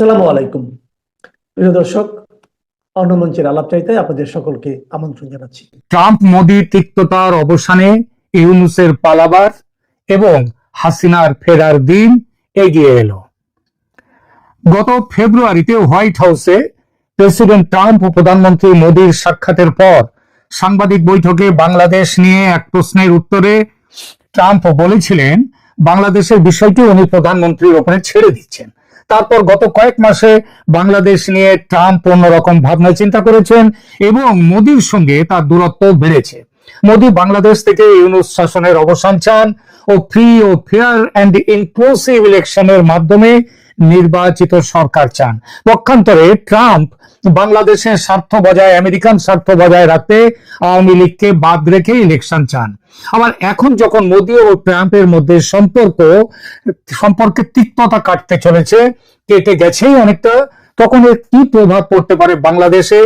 আসসালামু আলাইকুম। প্রিয় দর্শক অন্য মঞ্চের আলাপ চাইতে আপনাদের সকলকে আমন্ত্রণ জানাচ্ছি। ট্রাম্প, মোদি তিক্ততার অবসানে ইউনুসের পালাবার এবং হাসিনার ফেরার দিন এগিয়ে এলো। গত ফেব্রুয়ারিতে হোয়াইট হাউসে প্রেসিডেন্ট ট্রাম্প ও প্রধানমন্ত্রী মোদির সাক্ষাতের পর সাংবাদিক বৈঠকে বাংলাদেশ নিয়ে এক প্রশ্নের উত্তরে ট্রাম্প বলেছিলেন, বাংলাদেশের বিষয়টি উনি প্রধানমন্ত্রীর ওপরে ছেড়ে দিচ্ছেন। তারপর গত কয়েক মাসে বাংলাদেশ নিয়ে ট্রাম্প অন্যরকম ভাবনা চিন্তা করেছেন এবং মোদীর সঙ্গে তার দূরত্ব বেড়েছে। মোদি বাংলাদেশ থেকে ইউনুস শাসনের অবসান চান ও ফ্রি ও ফেয়ার অ্যান্ড ইনক্লুসিভ ইলেকশনের মাধ্যমে নির্বাচিত সরকার চান। পক্ষান্তরে ট্রাম্প বাংলাদেশের স্বার্থ বজায়, আমেরিকান স্বার্থ বজায় রাখতে আওয়ামী লীগকে বাদ রেখে ইলেকশন চান। আবার এখন যখন মোদি ও ট্রাম্পের মধ্যে সম্পর্ক সম্পর্কে তিক্ততা কাটতে চলেছে, কেটে গেছেই অনেকটা, তখন এর কি প্রভাব পড়তে পারে বাংলাদেশে?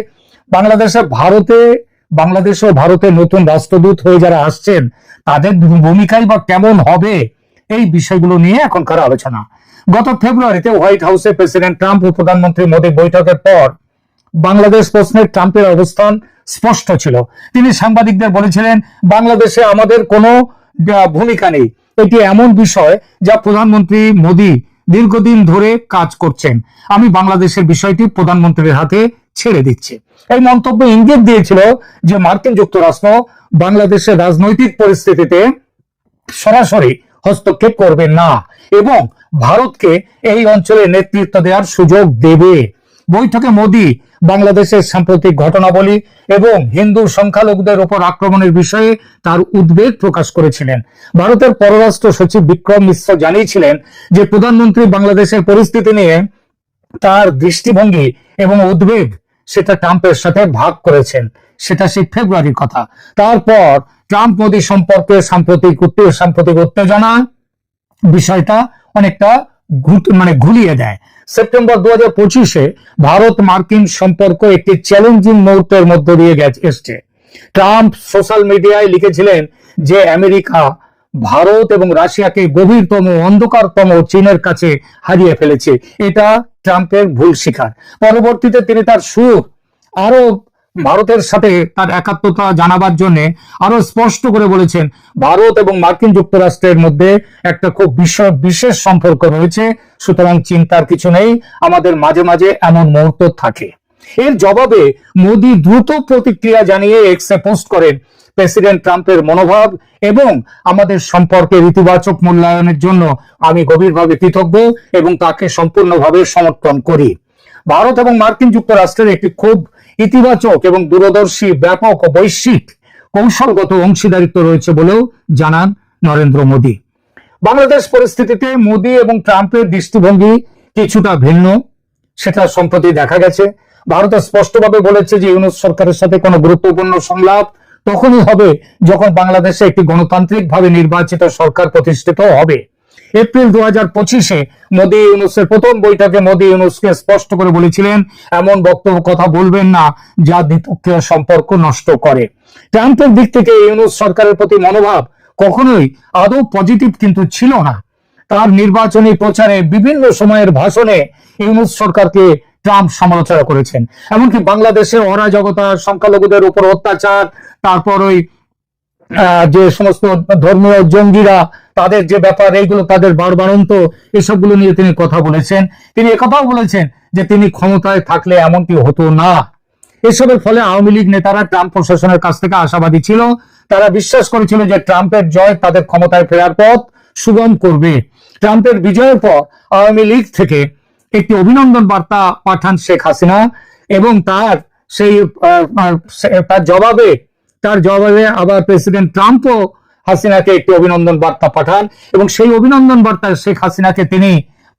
বাংলাদেশে ভারতে, বাংলাদেশ ও ভারতের নতুন রাষ্ট্রদূত হয়ে যারা আসছেন, তাদের ভূমিকাই বা কেমন হবে? এই বিষয়গুলো নিয়ে এখনকার আলোচনা। গত ফেব্রুয়ারিতে হোয়াইট হাউসে প্রেসিডেন্ট ট্রাম্প ও প্রধানমন্ত্রী মোদী বৈঠকের পর বাংলাদেশ প্রশ্নে ট্রাম্পের অবস্থান স্পষ্ট ছিল। তিনি সাংবাদিকদের বলেছিলেন, বাংলাদেশে আমাদের কোনো ভূমিকা নেই। এটি এমন বিষয় যা প্রধানমন্ত্রী মোদী দীর্ঘদিন ধরে কাজ করছেন। আমি বাংলাদেশের বিষয়টি প্রধানমন্ত্রীর হাতে ছেড়ে দিচ্ছি। এই মন্তব্য ইঙ্গিত দিয়েছিল যে মার্কিন যুক্তরাষ্ট্র বাংলাদেশের রাজনৈতিক পরিস্থিতিতে সরাসরি হস্তক্ষেপ করবে না এবং ভারতকে এই অঞ্চলে নেতৃত্ব দেওয়ার সুযোগ দেবে। বৈঠকে মোদি বাংলাদেশের সাম্প্রতিক ঘটনাবলী এবং হিন্দু সংখ্যালঘুদের উপর আক্রমণের বিষয়ে তার উদ্বেগ প্রকাশ করেছিলেন। ভারতের পররাষ্ট্র সচিব বিক্রম মিশ্র জানিয়েছিলেন যে, প্রধানমন্ত্রী বাংলাদেশের পরিস্থিতি নিয়ে তার দৃষ্টিভঙ্গি এবং উদ্বেগ সেটা ট্রাম্পের সাথে ভাগ করেছেন। সেটা সেই ফেব্রুয়ারির কথা। তারপর ট্রাম্প মোদী সম্পর্কে সাম্প্রতিক সাম্প্রতিক উত্তেজনা বিষয়টা অনেকটা মানে ঘুলিয়ে দেয়। সেপ্টেম্বর দু হাজার পঁচিশে ভারত মার্কিন সম্পর্ক একটি চ্যালেঞ্জিং মুহূর্তের মধ্য দিয়ে গেছে এসছে। ট্রাম্প সোশ্যাল মিডিয়ায় লিখেছিলেন যে আমেরিকা ভারত এবং রাশিয়াকে গভীরতম অন্ধকারতম চীনের কাছে হারিয়ে ফেলেছে। এটা ট্রাম্পের ভুল শিকার পরবর্তীতে তিনি তার সুর আরও ভারতের সাথে তার একাত্মতা জানাবার জন্য আরও স্পষ্ট করে বলেছেন, ভারত এবং মার্কিন যুক্তরাষ্ট্রের মধ্যে একটা খুব বিশেষ সম্পর্ক রয়েছে, সুতরাং চিন্তার কিছু নেই, আমাদের মাঝে মাঝে এমন মুহূর্ত থাকে। এর জবাবে মোদি দ্রুত প্রতিক্রিয়া জানিয়ে এক্সে পোস্ট করেন, প্রেসিডেন্ট ট্রাম্পের মনোভাব এবং আমাদের সম্পর্কের ইতিবাচক মূল্যায়নের জন্য আমি গভীরভাবে কৃতজ্ঞ এবং তাকে সম্পূর্ণভাবে সমর্থন করি। ভারত এবং মার্কিন যুক্তরাষ্ট্রের একটি খুব ইতিবাচক এবং দূরদর্শী, ব্যাপক ও বৈশ্বিক কৌশলগত অংশীদারিত্ব রয়েছে বলেও জানান নরেন্দ্র মোদী। বাংলাদেশ পরিস্থিতিতে মোদী এবং ট্রাম্পের দৃষ্টিভঙ্গি কিছুটা ভিন্ন, সেটা সম্প্রতি দেখা গেছে। ভারত স্পষ্টভাবে বলেছে যে ইউনুস সরকারের সাথে কোনো গুরুত্বপূর্ণ সংলাপ তখনই হবে যখন বাংলাদেশে একটি গণতান্ত্রিকভাবে নির্বাচিত সরকার প্রতিষ্ঠিত হবে। এপ্রিল দু হাজার পঁচিশে মোদী ইউনুসের প্রথম বৈঠকে মোদী ইউনুসকে স্পষ্ট করে বলেছিলেন, এমন বক্তব্য কথা বলবেন না যা দ্বিপক্ষীয় সম্পর্ক নষ্ট করে। ট্রাম্পের দিক থেকে ইউনুস সরকারের প্রতি মনোভাব কখনোই আদৌ পজিটিভ কিন্তু ছিল না। তার নির্বাচনী প্রচারে বিভিন্ন সময়ের ভাষণে ইউনুস সরকারকে ট্রাম্প সমালোচনা করেছেন। এমনকি বাংলাদেশের অরাজকতা, সংখ্যালঘুদের উপর অত্যাচার, তারপর ওই যে সমস্ত ধর্মীয় জঙ্গিরা, তাদের যে ব্যাপার, এইগুলো তাদের বারবারন্ত এসবগুলো নিয়ে তিনি কথা বলেছেন। তিনি একথাও বলেছেন যে তিনি ক্ষমতায় থাকলে এমনটি হতো না। এসবের ফলে আওয়ামী লীগ নেতারা ট্রাম্প প্রশাসনের কাছ থেকে আশাবাদী ছিল। তারা বিশ্বাস করেছিল যে ট্রাম্পের জয় তাদের ক্ষমতায় ফেরার পথ সুগম করবে। ট্রাম্পের বিজয়ের পর আওয়ামী লীগ থেকে একটি অভিনন্দন বার্তা পাঠান শেখ হাসিনা এবং তার সেই তার জবাবে তার জবাবে আবার প্রেসিডেন্ট ট্রাম্পও হাসিনাকে একটি অভিনন্দন বার্তা পাঠান এবং সেই অভিনন্দন বার্তায় শেখ হাসিনাকে তিনি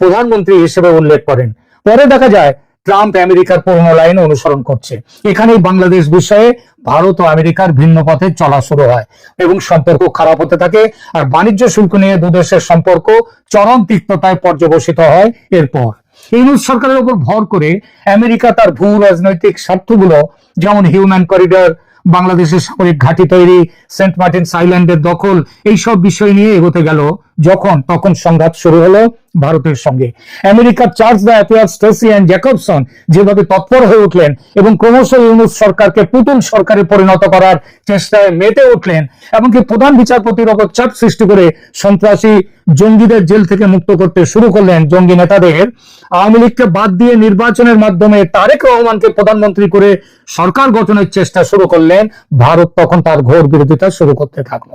প্রধানমন্ত্রী হিসেবে উল্লেখ করেন। পরে দেখা যায়, ট্রাম্প আমেরিকার পুরনো লাইন অনুসরণ করছে। এখানেই বাংলাদেশ বিষয়ে ভারত ও আমেরিকার ভিন্ন পথে চলা শুরু হয় এবং সম্পর্ক খারাপ হতে থাকে আর বাণিজ্য শুল্ক নিয়ে দুদেশের সম্পর্ক চরম তিক্ততায় পর্যবসিত হয় এরপর। ইউনুস সরকারের উপর ভর করে আমেরিকা তার ভূ রাজনৈতিক স্বার্থগুলো, যেমন হিউম্যান করিডর বাংলাদেশের সামরিক ঘাঁটি তৈরি সেন্ট মার্টিন আইল্যান্ডের দখল এইসব বিষয় নিয়ে এগোতে গেল যখন, তখন সংঘাত শুরু হলো ভারতের সঙ্গে। আমেরিকার charge the affair Stacey and Jacobson যেভাবে তৎপর হয়ে উঠলেন এবং ক্রমশ ইউনুস সরকারকে পুতুল সরকারে পরিণত করার চেষ্টায় মেতে উঠলেন, এমনকি প্রধান বিচারপতির ওপর চাপ সৃষ্টি করে সন্ত্রাসী জঙ্গিদের জেল থেকে মুক্ত করতে শুরু করলেন জঙ্গি নেতাদের। আওয়ামী লীগকে বাদ দিয়ে নির্বাচনের মাধ্যমে তারেক রহমানকে প্রধানমন্ত্রী করে সরকার গঠনের চেষ্টা শুরু করলেন। ভারত তখন তার ঘোর বিরোধিতা শুরু করতে থাকল।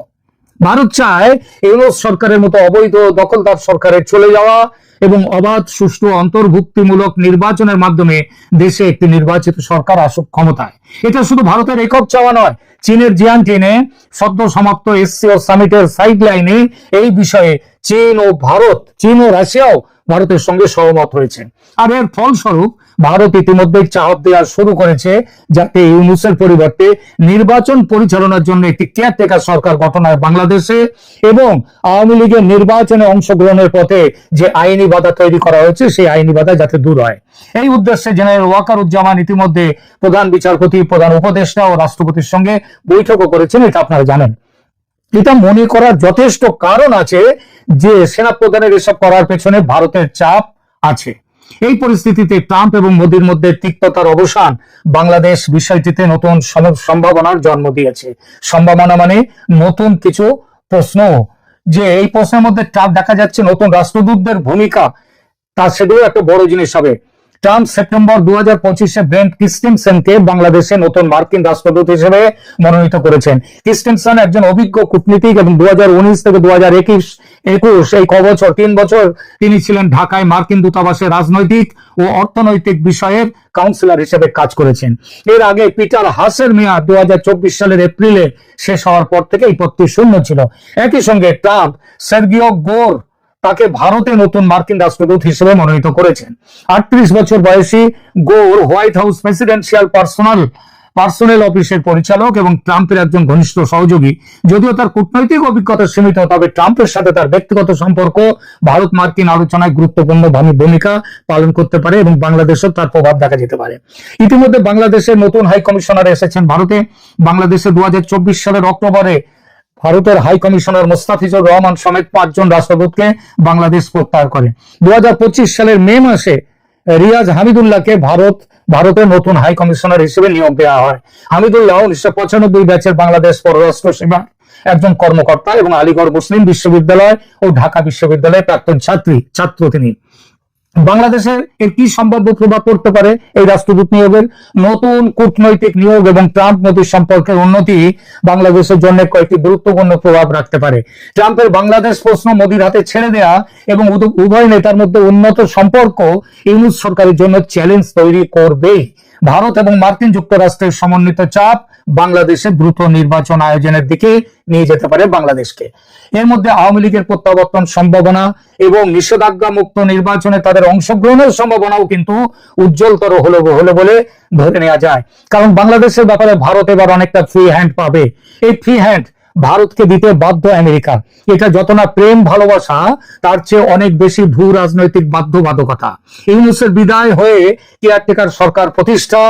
ভারত চায় ইউনুস সরকারের মতো অবৈধ দখলদার সরকারের চলে যাওয়া এবং অবাধ, সুষ্ঠু, অন্তর্ভুক্তিমূলক নির্বাচনের মাধ্যমে দেশে একটি নির্বাচিত সরকার আসুক ক্ষমতায়। এটা শুধু ভারতের একক চাওয়া নয়, চীনের জিয়ানটিনে সদ্য সমাপ্ত এসসিও সামিটের সাইডলাইনে এই বিষয়ে চীন ও ভারত, চীন ও রাশিয়াও ভারতের সঙ্গে সহমত হয়েছে। আর এর ফলস্বরূপ, ভারত ইতিমধ্যে চাপ দেওয়া শুরু করেছে যাতে ইউনুসের পরিবর্তে নির্বাচন পরিচালনার জন্য একটি কেয়ারটেকার সরকার গঠন হয় বাংলাদেশে এবং আওয়ামী লীগের নির্বাচনে অংশগ্রহণের পথে যে আইনি বাধা তৈরি করা হয়েছে, সেই আইনি বাধা যাতে দূর হয়। এই উদ্দেশ্যে জেনারেল ওয়াকারুজ্জামান ইতিমধ্যে প্রধান বিচারপতি, প্রধান উপদেষ্টা ও রাষ্ট্রপতির সঙ্গে বৈঠকও করেছেন, এটা আপনারা জানেন। এটা মনে করার যথেষ্ট কারণ আছে যে সেনাপ্রধানের এসব করার পেছনে ভারতের চাপ আছে। এই পরিস্থিতিতে ট্রাম্প এবং মোদীর মধ্যে তিক্ততার অবসান বাংলাদেশ বিষয়টিতে নতুন সম- সম্ভাবনার জন্ম দিয়েছে। সম্ভাবনা মানে নতুন কিছু প্রশ্ন যে এই প্রশ্নের মধ্যে ট্রাম্প দেখা যাচ্ছে নতুন রাষ্ট্রদূতদের ভূমিকা, তা সেগুলো একটা বড় জিনিস হবে। ট্রাম্প সেপ্টেম্বর দু হাজার পঁচিশে ব্রেন্ট বাংলাদেশে নতুন মার্কিন রাষ্ট্রদূত হিসেবে মনোনীত করেছেন। ক্রিস্টেনসন একজন অভিজ্ঞ কূটনীতিক এবং দু থেকে দু একুশ একুশ এই ক বছর তিন বছর তিনি ছিলেন ঢাকায় মার্কিন দূতাবাসে রাজনৈতিক ও অর্থনৈতিক বিষয়ের কাউন্সিলর হিসেবে কাজ করেছেন। এর আগে পিটার হাসের মেয়াদ দু হাজার চব্বিশ সালের এপ্রিলে শেষ হওয়ার পর থেকে এই পদটি শূন্য ছিল। একই সঙ্গে ট্রাম্প সার্গিও গোর তাকে ভারতে নতুন মার্কিন রাষ্ট্রদূত হিসেবে মনোনীত করেছেন। আটত্রিশ বছর বয়সী Gor White House presidential personnel personnel অফিসের পরিচালক এবং ট্রাম্পের একজন ঘনিষ্ঠ সহযোগী। যদিও তার কূটনৈতিক অভিজ্ঞতা সীমিত, তবে ট্রাম্পের সাথে তার ব্যক্তিগত সম্পর্ক, ভারত মার্কিন আলোচনায় গুরুত্বপূর্ণ ভূমি- ভূমিকা পালন করতে পারে এবং বাংলাদেশেও তার প্রভাব দেখা যেতে পারে। ইতিমধ্যে বাংলাদেশের নতুন হাই কমিশনার এসেছেন ভারতে। বাংলাদেশে দু হাজার চব্বিশ সালের অক্টোবরে ভারতের হাই কমিশনার মোস্তাফিজুর রহমান সমেত পাঁচজন রাষ্ট্রদূতকে বাংলাদেশ প্রত্যাহার করে। দু সালের মে মাসে রিয়াজ হামিদুল্লাহকে ভারত, ভারতের নতুন হাই কমিশনার হিসেবে নিয়োগ দেওয়া হয়। হামিদুল্লাহ উনিশশো পঁচানব্বই ব্যাচের বাংলাদেশ পররাষ্ট্র সেবা একজন কর্মকর্তা এবং আলিগড় মুসলিম বিশ্ববিদ্যালয় ও ঢাকা বিশ্ববিদ্যালয়ের প্রাক্তন ছাত্রী, ছাত্র তিনি। বাংলাদেশের এর কি সম্ভাব্য প্রভাব পড়তে পারে এই রাষ্ট্রদূত নিয়োগের? নতুন কূটনৈতিক নিয়োগ এবং ট্রাম্প মোদীর সম্পর্কের উন্নতি বাংলাদেশের জন্য কয়েকটি গুরুত্বপূর্ণ প্রভাব রাখতে পারে। ট্রাম্পের বাংলাদেশ প্রশ্ন মোদীর হাতে ছেড়ে দেয়া এবং উভয় নেতার মধ্যে উন্নত সম্পর্ক ইউনুস সরকারের জন্য চ্যালেঞ্জ তৈরি করবে। ভারত এবং মার্কিন যুক্তরাষ্ট্রের সমন্বিত চাপ বাংলাদেশে দ্রুত নির্বাচন আয়োজনের দিকে নিয়ে যেতে পারে বাংলাদেশকে। এর মধ্যে আওয়ামী লীগের প্রত্যাবর্তন সম্ভাবনা এবং নিষেধাজ্ঞা মুক্ত নির্বাচনে তাদের অংশগ্রহণের সম্ভাবনাও কিন্তু উজ্জ্বলতর হলো হলো বলে ধরে নেওয়া যায়। কারণ বাংলাদেশের ব্যাপারে ভারত এবার অনেকটা ফ্রি হ্যান্ড পাবে। এই ফ্রি হ্যান্ড ভারতকে দিতে বাধ্য আমেরিকা। এটা যত না প্রেম, ভালোবাসা, তার চেয়ে অনেক বেশি ভূ রাজনৈতিক বাধ্যবাধকতা। ইউনুসের বিদায় হয়ে কেয়ারটেকার সরকার প্রতিষ্ঠা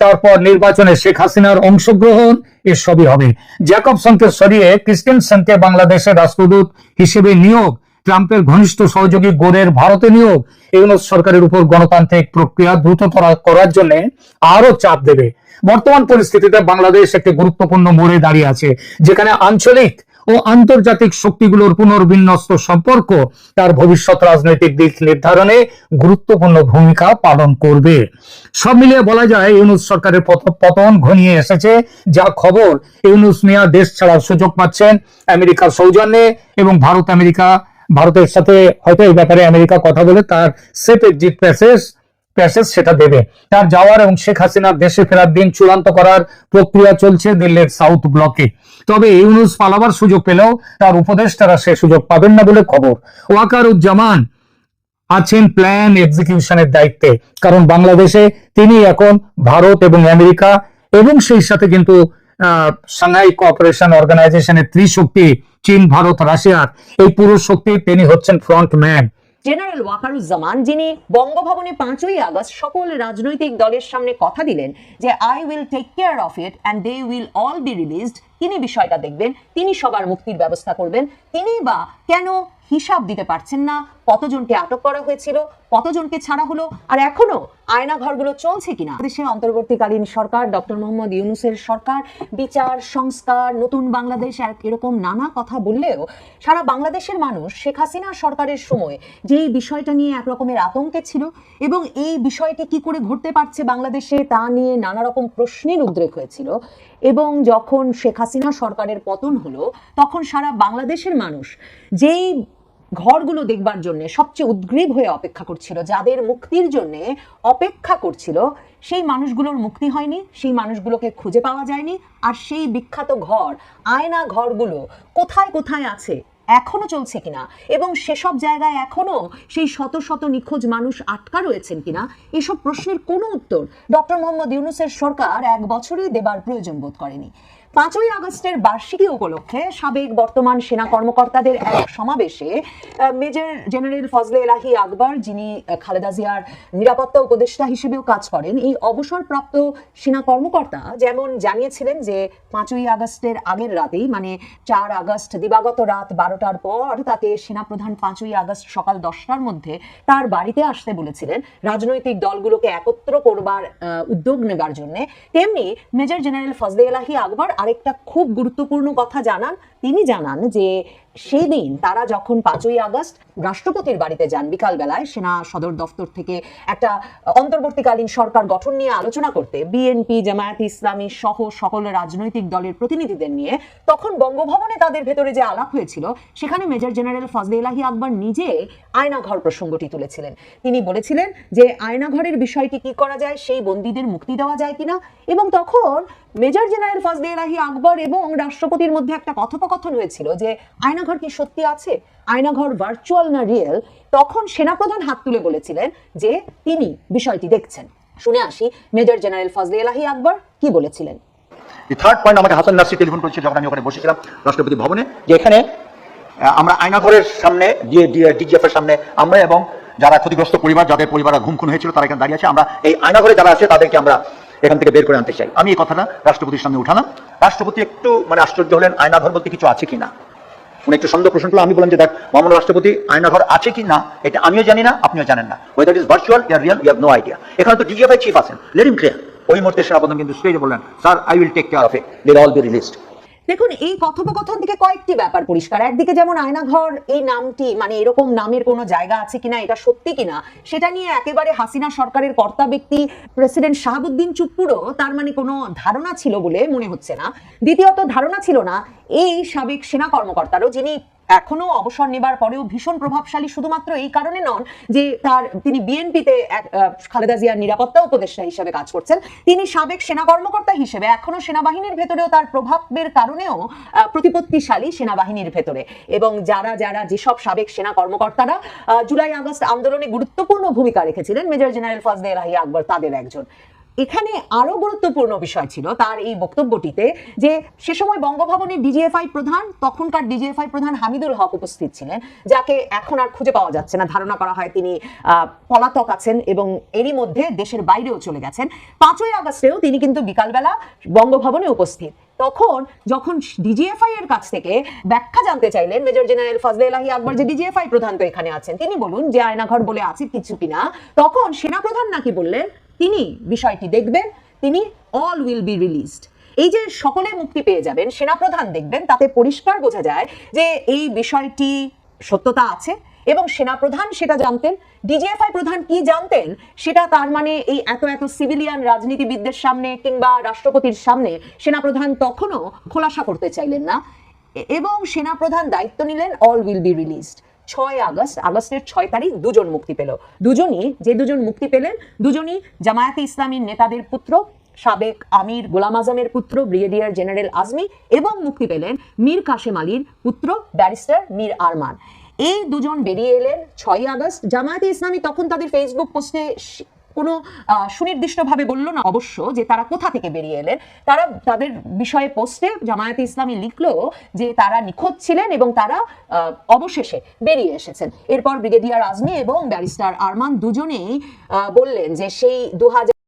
তারপর নির্বাচনে শেখ হাসিনার অংশগ্রহণ এসবই হবে। জ্যাকবসনকে সরিয়ে ক্রিস্টেনসনকে বাংলাদেশের রাষ্ট্রদূত হিসেবে নিয়োগ, ট্রাম্পের ঘনিষ্ঠ সহযোগী গোরের ভারতে নিয়োগ, ইউনুস সরকারের উপর গণতান্ত্রিক প্রক্রিয়া দ্রুততর করার জন্য আরও চাপ দেবে। বর্তমান পরিস্থিতিতে বাংলাদেশ একটি গুরুত্বপূর্ণ মোড়ে দাঁড়িয়ে আছে, যেখানে আঞ্চলিক ও আন্তর্জাতিক শক্তিগুলোর পুনর্বিন্যস্ত সম্পর্ক তার ভবিষ্যৎ রাজনৈতিক দিক নির্ধারণে গুরুত্বপূর্ণ ভূমিকা পালন করবে। সব মিলিয়ে বলা যায়, ইউনুস সরকারের পতন ঘনিয়ে এসেছে। যা খবর, ইউনুস মিয়া দেশ ছাড়ার সুযোগ পাচ্ছেন আমেরিকার সৌজন্যে এবং ভারত আমেরিকা, ভারতের সাথে হয়তো এই ব্যাপারে আমেরিকা কথা বলে তার সেফ এক্সিট প্যাসেজ প্যাসেজ সেটা দেবে। তার যাওয়ার এবং শেখ হাসিনার দেশে ফেরার দিন চূড়ান্ত করার প্রক্রিয়া চলছে দিল্লির সাউথ ব্লকে তবে ইউনুস পালাবার সুযোগ পেলেও তার উপদেষ্টারা সে সুযোগ পাবেন না বলে খবর। ওয়াকারুজ্জামান আছেন প্ল্যান এক্সিকিউশনের দায়িত্বে। কারণ বাংলাদেশে তিনি এখন ভারত এবং আমেরিকা এবং সেই সাথে কিন্তু সাংহাই কোঅপারেশন অর্গানাইজেশনের ত্রিশক্তি, চীন, ভারত, রাশিয়ার এই পুরো শক্তি তিনি হচ্ছেন ফ্রন্ট ম্যান জেনারেল ওয়াকারুজ্জামান যিনি বঙ্গভবনে পাঁচই আগস্ট সকল রাজনৈতিক দলের সামনে কথা দিলেন যে I will take care of it and they will all be released তিনি বিষয়টা দেখবেন, তিনি সবার মুক্তির ব্যবস্থা করবেন, তিনি বা কেন হিসাব দিতে পারছেন না। কতজনকে আটক করা হয়েছিল, কতজনকে ছাড়া হলো, আর এখনও আয়না ঘরগুলো চলছে কিনা? দেশের অন্তর্বর্তীকালীন সরকার, ডক্টর মোহাম্মদ ইউনুসের সরকার, বিচার, সংস্কার, নতুন বাংলাদেশ এরকম নানা কথা বললেও সারা বাংলাদেশের মানুষ শেখ হাসিনা সরকারের সময় যে এই বিষয়টা নিয়ে একরকমের আতঙ্কে ছিল এবং এই বিষয়টি কি করে ঘটতে পারছে বাংলাদেশে তা নিয়ে নানা রকম প্রশ্নের উদ্রেক হয়েছিল এবং যখন শেখ হাসিনা সরকারের পতন হলো, তখন সারা বাংলাদেশের মানুষ যেই ঘরগুলো দেখবার জন্য সবচেয়ে উদ্গ্রীব হয়ে অপেক্ষা করছিল, যাদের মুক্তির জন্য অপেক্ষা করছিল, সেই মানুষগুলোর মুক্তি হয়নি, সেই মানুষগুলোকে খুঁজে পাওয়া যায়নি, আর সেই বিখ্যাত ঘর, আয়না ঘরগুলো কোথায় কোথায় আছে, এখনও চলছে কিনা, এবং সেসব জায়গায় এখনও সেই শত শত নিখোঁজ মানুষ আটকা রয়েছেন কিনা, এসব প্রশ্নের কোনো উত্তর ডক্টর মোহাম্মদ ইউনুসের সরকার এক বছরে দেবার প্রয়োজন বোধ করেনি। পাঁচই আগস্টের বার্ষিকী উপলক্ষে সাবেক বর্তমান সেনা কর্মকর্তাদের এক সমাবেশে মেজর জেনারেল ফজলে এলাহি আকবর, যিনি খালেদা জিয়ার নিরাপত্তা উপদেষ্টা হিসেবেও কাজ করেন, এই অবসরপ্রাপ্ত সেনা কর্মকর্তা যেমন জানিয়েছিলেন যে পাঁচই আগস্টের আগের রাতেই মানে চার আগস্ট দিবাগত রাত বারোটার পর তাকে সেনাপ্রধান পাঁচই আগস্ট সকাল দশটার মধ্যে তার বাড়িতে আসতে বলেছিলেন। রাজনৈতিক দলগুলোকে একত্র করবার উদ্যোগ নেবার জন্য। তেমনি মেজর জেনারেল ফজলে এলাহি আকবর আরেকটা খুব গুরুত্বপূর্ণ কথা জানান। তিনি জানান যে সেই দিন তারা যখন পাঁচই আগস্ট রাষ্ট্রপতির বাড়িতে যান বিকালবেলায়, সেনা সদর দফতর থেকে একটা অন্তর্বর্তীকালীন সরকার গঠন নিয়ে আলোচনা করতে বিএনপি জামায়াত ইসলামী সহ সকল রাজনৈতিক দলের প্রতিনিধিদের নিয়ে, তখন বঙ্গভবনে তাদের ভেতরে যে আলাপ হয়েছিল, সেখানে মেজর জেনারেল ফজলে এলাহি আকবর নিজে আয়নাঘর প্রসঙ্গটি তুলেছিলেন। তিনি বলেছিলেন যে, আয়নাঘরের বিষয়টি কি করা যায়, সেই বন্দীদের মুক্তি দেওয়া যায় কিনা? এবং তখন মেজর জেনারেল ফজলে এলাহি আকবর এবং রাষ্ট্রপতির মধ্যে একটা কথোপকথন হয়েছিল যে আয়নাঘর কি সত্যি আছে? আয়নাঘর ভার্চুয়াল না রিয়েল তখন সেনাপ্রধান হাত তুলে বলেছিলেন যে তিনি বিষয়টি দেখছেন। শুনে আসি, মেজর জেনারেল ফজলে এলাহি আকবর কি বলেছিলেন? থার্ড পয়েন্ট আমাকে হাসান নাসি টেলিফোন যখন আমি ওখানে বসেছিলাম রাষ্ট্রপতি ভবনে, যে এখানে আমরা আয়নাঘরের সামনে সামনে, আমরা এবং যারা ক্ষতিগ্রস্ত পরিবার, যাদের পরিবার ঘুম খুন হয়েছিল, তারা এখানে দাঁড়িয়ে আছে। আমরা এই আয়নাঘরে যারা আছে, তাদেরকে আমরা এখান থেকে বের করে আনতে চাই। আমি এই কথাটা রাষ্ট্রপতির সামনে উঠালাম। রাষ্ট্রপতি একটু মানে আশ্চর্য হলেন, আয়নাঘর বলতে কিছু আছে কিনা? উনি একটু সন্দেহ প্রশ্ন করল আমি বললাম যে দেখ, মহামান্য রাষ্ট্রপতি আয়নাঘর আছে কি না? এটা আমিও জানি না, আপনিও জানেন না। Whether is virtual or real you have no idea এখানে তো ডিজিএফআই চিফ আছেন লেট ইম ক্লিয়ার ওই মুহূর্তে সেনাপ্রধান কিন্তু স্টেজে বললেন sir I will take care of it let all be released দেখুন, এই কথোপকথন থেকে কয়েকটি ব্যাপার পরিষ্কার। একদিকে যেমন আয়নাঘর, এই নামটি মানে এরকম নামের কোনো জায়গা আছে কিনা, এটা সত্যি কিনা, সেটা নিয়ে একেবারে হাসিনা সরকারের কর্তা ব্যক্তি প্রেসিডেন্ট শাহাবুদ্দিন চুপ্পুরও তার মানে কোনো ধারণা ছিল বলে মনে হচ্ছে না। দ্বিতীয়ত, ধারণা ছিল না, এই সাবেক সেনা কর্মকর্তারও, যিনি এখনও অবসর নেবার পরেও ভীষণ প্রভাবশালী শুধুমাত্র এই কারণে নন যে তার তিনি বিএনপিতে খালেদা জিয়ার নিরাপত্তা উপদেষ্টা হিসেবে কাজ করছেন। তিনি সাবেক সেনা কর্মকর্তা হিসেবে এখনও সেনাবাহিনীর ভেতরেও তার প্রভাবের কারণেও প্রতিপত্তিশালী সেনাবাহিনীর ভেতরে। এবং যারা যারা যেসব সাবেক সেনা কর্মকর্তারা জুলাই আগস্ট আন্দোলনে গুরুত্বপূর্ণ ভূমিকা রেখেছিলেন, মেজর জেনারেল ফজলে এলাহি আকবর তাদের একজন। এখানে আরও গুরুত্বপূর্ণ বিষয় ছিল তার এই বক্তব্যটিতে যে সে সময় বঙ্গভবনের ডিজিএফআই প্রধান, তখনকার ডিজিএফআই প্রধান হামিদুল হক উপস্থিত ছিলেন, যাকে এখন আর খুঁজে পাওয়া যাচ্ছে না। ধারণা করা হয় তিনি পলাতক আছেন এবং এরই মধ্যে দেশের বাইরেও চলে গেছেন। পাঁচই আগস্টেও তিনি কিন্তু বিকালবেলা বঙ্গভবনে উপস্থিত। তখন যখন ডিজিএফআই এর কাছ থেকে ব্যাখ্যা জানতে চাইলেন, মেজর জেনারেল ফজলে এলাহি আকবর যে ডিজিএফআই প্রধান তো এখানে আছেন, তিনি বলুন যে আয়নাঘর বলে আছে কিছু কিনা, তখন সেনাপ্রধান নাকি বললেন তিনি বিষয়টি দেখবেন, তিনি অল উইল বি রিলিজড এই যে সকলে মুক্তি পেয়ে যাবেন, সেনাপ্রধান দেখবেন, তাতে পরিষ্কার বোঝা যায় যে এই বিষয়টি সত্যতা আছে এবং সেনাপ্রধান সেটা জানতেন। ডিজিএফআই প্রধান কি জানতেন, সেটা তার মানে এই এত এত সিভিলিয়ান রাজনীতিবিদদের সামনে কিংবা রাষ্ট্রপতির সামনে সেনাপ্রধান তখনও খোলাসা করতে চাইলেন না। এবং সেনাপ্রধান দায়িত্ব নিলেন অল উইল বি রিলিজড ছয় আগস্ট, আগস্টের ছয় তারিখ দুজন মুক্তি পেল। দুজনই, যে দুজন মুক্তি পেলেন, দুজনই জামায়াতে ইসলামীর নেতাদের পুত্র, সাবেক আমির গোলাম আজমের পুত্র, ব্রিগেডিয়ার জেনারেল আজমি, এবং মুক্তি পেলেন মীর কাশেম আলীর পুত্র, ব্যারিস্টার মীর আরমান। এই দুজন বেরিয়ে এলেন ছয় আগস্ট। জামায়াতে ইসলামী তখন তাদের ফেসবুক পোস্টে কোনো সুনির্দিষ্টভাবে বলল না অবশ্য যে তারা কোথা থেকে বেরিয়ে এলেন। তারা তাদের বিষয়ে পোস্টে জামায়াতে ইসলামী লিখলো যে তারা নিখোঁজ ছিলেন এবং তারা অবশেষে বেরিয়ে এসেছেন। এরপর ব্রিগেডিয়ার আজমি এবং ব্যারিস্টার আরমান দুজনেই বললেন যে সেই দু হাজার